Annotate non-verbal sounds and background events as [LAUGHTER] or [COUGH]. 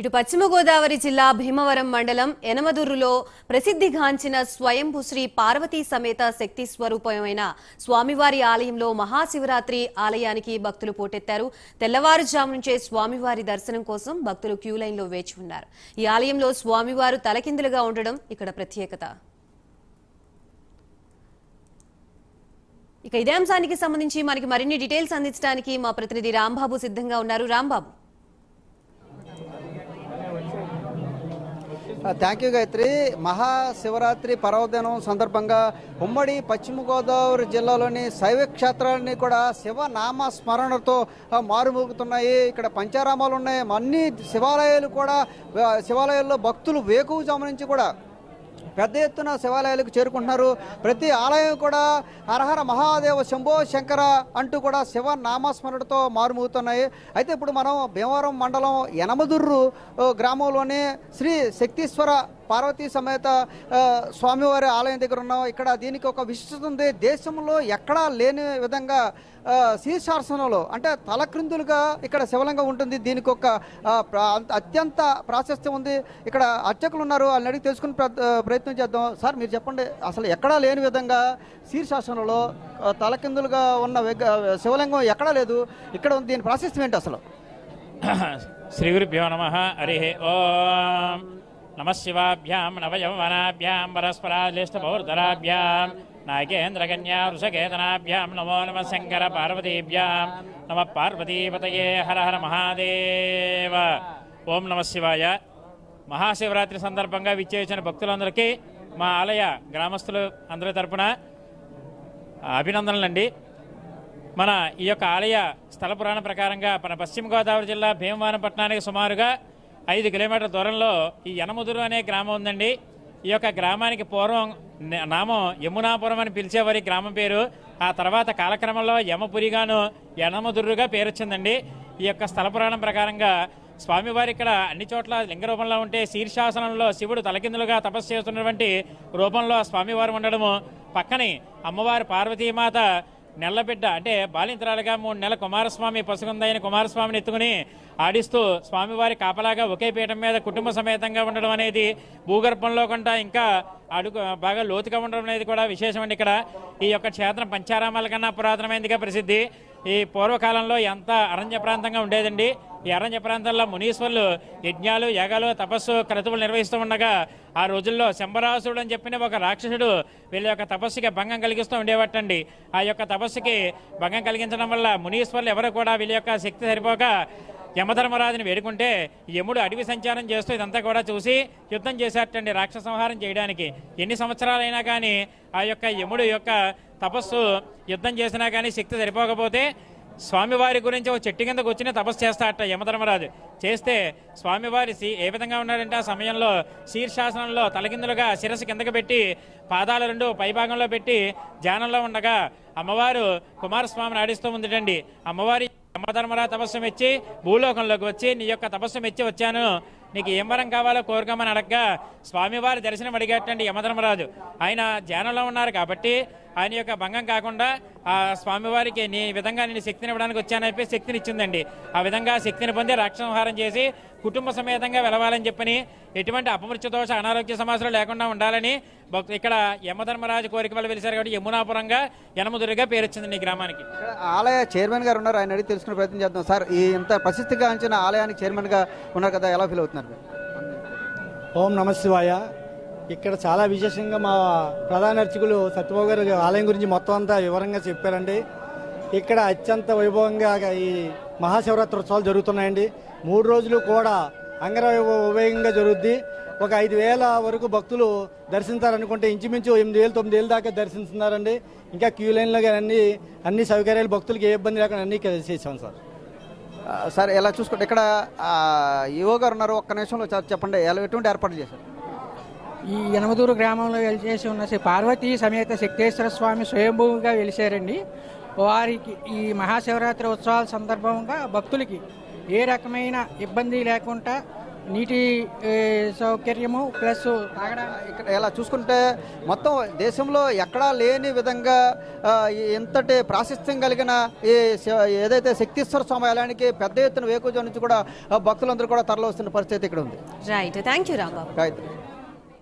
ఇటు పశ్చిమ గోదావరి జిల్లా భీమవరం మండలం ఎనమదురులో ప్రసిద్ధిగాంచిన స్వయంభు శ్రీ పార్వతీ సమేత శక్తి స్వరూపమైన స్వామివారి ఆలయంలో మహాశివరాత్రి ఆలయానికి భక్తులు పోటెత్తారు. తెల్లవారుజాము నుంచే స్వామివారి దర్శనం కోసం భక్తులు క్యూ లైన్లో వేచి ఉన్నారు. ఈ ఆలయంలో స్వామివారు తలకిందులుగా ఉండడం ఇక్కడ ప్రత్యేకత. ఇక ఇదే అంశానికి సంబంధించి మనకి మరిన్ని డీటెయిల్స్ అందించడానికి మా ప్రతినిధి రాంబాబు సిద్ధంగా ఉన్నారు. రాంబాబు. థ్యాంక్ యూ గాయత్రి మహాశివరాత్రి పర్వదినం సందర్భంగా ఉమ్మడి పశ్చిమ గోదావరి జిల్లాలోని శైవ క్షేత్రాలన్నీ కూడా శివనామ స్మరణతో uh, మారుమోగుతున్నాయి. ఇక్కడ పంచారామాలు ఉన్నాయి. అన్ని శివాలయాలు కూడా uh, శివాలయాల్లో భక్తులు వేకువ నుంచి కూడా పెద్ద ఎత్తున శివాలయాలకు చేరుకుంటున్నారు. ప్రతి ఆలయం కూడా హరహర మహాదేవ శంభో శంకర అంటూ కూడా శివ నామస్మరణతో మారుమోగుతున్నాయి. అయితే ఇప్పుడు మనం భీమవరం మండలం యనమదుర్రు గ్రామంలోనే శ్రీ శక్తీశ్వర పార్వతీ సమేత స్వామివారి ఆలయం దగ్గర ఉన్నాం. ఇక్కడ దీనికి ఒక విశిష్టత ఉంది. దేశంలో ఎక్కడా లేని విధంగా శీర్షాసనంలో అంటే తలక్రిందులుగా ఇక్కడ శివలింగం ఉంటుంది. దీనికి ఒక అత్యంత ప్రాశస్త్యం ఉంది. ఇక్కడ అర్చకులు ఉన్నారు. వాళ్ళని అడిగి తెలుసుకుని ప్రయత్నం ప్రయత్నం చేద్దాం. సార్ మీరు చెప్పండి అసలు ఎక్కడా లేని విధంగా శీర్షాసనంలో తలకిందులుగా ఉన్న శివలింగం ఎక్కడా లేదు. ఇక్కడ ఉంది దీని ప్రాశస్త్యం ఏంటి అసలు? [COUGHS] శ్రీ గురుభ్యో నమ. హరి ఓం. నమ శివాభ్యాం నవయవనాభ్యాం పరస్పరాలిష్టపౌర్ధరాభ్యాం నాగేంద్రకన్యా వృషకేతనాభ్యాం నమో నమ శంకర పార్వతీభ్యాం నమ పార్వతీపతయే హర హర మహాదేవ. ఓం నమ శివాయ. మహాశివరాత్రి సందర్భంగా విచ్చేసిన భక్తులందరికీ మా ఆలయ గ్రామస్తులు అందరి తరపున అభినందనలండి. మన ఈ యొక్క ఆలయ స్థల పురాణ ప్రకారంగా మన పశ్చిమ గోదావరి జిల్లా భీమవరం పట్టణానికి సుమారుగా ఐదు కిలోమీటర్ల దూరంలో ఈ యనముదురు అనే గ్రామం ఉందండి. ఈ యొక్క గ్రామానికి పూర్వం నామం యమునాపురం అని పిలిచేవారి గ్రామం పేరు. ఆ తర్వాత కాలక్రమంలో యమపురిగాను యనముదురుగా పేరు వచ్చిందండి ఈ యొక్క స్థల పురాణం ప్రకారంగా స్వామివారి ఇక్కడ అన్ని చోట్ల లింగ రూపంలో ఉంటే శీర్షాసనంలో శివుడు తలకిందులుగా తపస్సు చేస్తున్నటువంటి రూపంలో స్వామివారు ఉండడము. పక్కనే అమ్మవారి పార్వతీమాత నెల్లబిడ్డ అంటే బాలింతరాలుగా మూడు నెలల కుమారస్వామి పసుగుందైన కుమారస్వామిని ఎత్తుకుని ఆడిస్తూ స్వామివారి కాపలాగా ఒకే పీఠం మీద కుటుంబ సమేతంగా ఉండడం అనేది భూగర్భంలో కంట ఇంకా అడుగు బాగా లోతుగా ఉండడం అనేది కూడా విశేషం అండి ఇక్కడ. ఈ యొక్క క్షేత్రం పంచారామాల కన్నా పురాతనమైనదిగా ప్రసిద్ధి. ఈ పూర్వకాలంలో ఎంత అరణ్య ప్రాంతంగా ఉండేదండి. ఈ అరణ్య ప్రాంతాల్లో మునీశ్వర్లు యజ్ఞాలు యాగాలు తపస్సు క్రతువులు నిర్వహిస్తూ ఉండగా ఆ రోజుల్లో శంబరాసుడు అని చెప్పిన ఒక రాక్షసుడు వీళ్ళ యొక్క తపస్సుకి భంగం కలిగిస్తూ ఉండేవటండి. ఆ యొక్క తపస్సుకి భంగం కలిగించడం వల్ల మునీశ్వర్లు ఎవరు కూడా వీళ్ళ యొక్క శక్తి సరిపోక యమధర్మరాజుని వేడుకుంటే యముడు అడవి సంచారం చేస్తూ ఇదంతా కూడా చూసి యుద్ధం చేశారటండి రాక్షస సంహారం చేయడానికి. ఎన్ని సంవత్సరాలైనా కానీ ఆ యొక్క యముడు యొక్క తపస్సు యుద్ధం చేసినా కానీ శక్తి సరిపోకపోతే స్వామివారి గురించి ఒక చెట్టు కిందకు వచ్చిన తపస్సు చేస్తాడట యమధర్మరాజు. చేస్తే స్వామివారి సి- ఏ విధంగా ఉన్నాడంటే ఆ సమయంలో శీర్షాసనంలో తలకిందులుగా శిరస్సు కిందకు పెట్టి పాదాలు రెండు పైభాగంలో పెట్టి ధ్యానంలో ఉండగా అమ్మవారు కుమారస్వామిని ఆడిస్తూ ఉందిటండి. అమ్మవారి యమధర్మరా తపస్సు మెచ్చి భూలోకంలోకి వచ్చి నీ యొక్క తపస్సు మెచ్చి వచ్చాను. నీకు ఏం వరం కావాలో కోరుకోమని అడగ్గా స్వామివారి దర్శనం అడిగేటండి యమధర్మరాజు. ఆయన ధ్యానంలో ఉన్నారు కాబట్టి ఆయన యొక్క భంగం కాకుండా ఆ స్వామివారికి నీ విధంగా నేను శక్తిని ఇవ్వడానికి వచ్చానని చెప్పి శక్తిని ఇచ్చిందండి ఆ విధంగా శక్తిని పొంది రాక్షసంహారం చేసి కుటుంబ సమేతంగా వెలవాలని చెప్పని ఎటువంటి అపమృత్యు దోష అనారోగ్య సమస్యలు లేకుండా ఉండాలని భక్తు ఇక్కడ యమధర్మరాజు కోరిక వల్ల వెలిసారు కాబట్టి యమునాపురంగా యనముదురుగా పేరు వచ్చిందండి ఈ గ్రామానికి. ఇక్కడ ఆలయ చైర్మన్ గారు ఉన్నారు. ఆయన అడిగి తెలుసుకునే ప్రయత్నం చేద్దాం. సార్ ఈ ఇంత ప్రసిద్ధిగాంచిన ఆలయానికి చైర్మన్గా ఉన్నారు కదా ఎలా ఫీల్ అవుతున్నారు? ఓం నమ శివాయ ఇక్కడ చాలా విశేషంగా మా ప్రధాన అర్చకులు సత్యబాబు గారు ఆలయం గురించి మొత్తం అంతా వివరంగా చెప్పారండి. ఇక్కడ అత్యంత వైభవంగా ఈ మహాశివరాత్రి ఉత్సవాలు జరుగుతున్నాయండి. మూడు రోజులు కూడా అంగరవైభవంగా జరుగుద్ది. ఒక ఐదు వేల వరకు భక్తులు దర్శించాలనుకుంటే ఇంచుమించు ఎనిమిది వేలు తొమ్మిది వేలు దాకా దర్శిస్తున్నారండి ఇంకా క్యూ లైన్లో కానీ అన్ని అన్ని సౌకర్యాలు భక్తులకి ఏ ఇబ్బంది లేకుండా అన్ని చేసాం సార్. సార్ ఎలా చూసుకుంటే ఇక్కడ యువ గారు ఉన్నారు ఒక్క నిమిషంలో చెప్పండి. ఎలా ఎటువంటి ఏర్పాట్లు చేశారు? ఈ యనమదూరు గ్రామంలో వెలిచేసి ఉన్న శ్రీ పార్వతీ సమేత శక్తేశ్వర స్వామి స్వయంభూగా వెలిసారండి వారికి ఈ మహాశివరాత్రి ఉత్సవాల సందర్భంగా భక్తులకి ఏ రకమైన ఇబ్బంది లేకుండా నీటి సౌకర్యము ప్లస్ ఇక్కడ ఇలా చూసుకుంటే మొత్తం దేశంలో ఎక్కడా లేని విధంగా ఆ, ఇంతటి ప్రాశస్త్యం కలిగిన ఈ ఏదైతే శక్తీశ్వర స్వామి ఆలయానికి పెద్ద ఎత్తున వేకుజ నుంచి కూడా భక్తులందరూ కూడా తరలి వస్తున్న పరిస్థితి ఇక్కడ ఉంది. Right thank you Rambabu Gayatri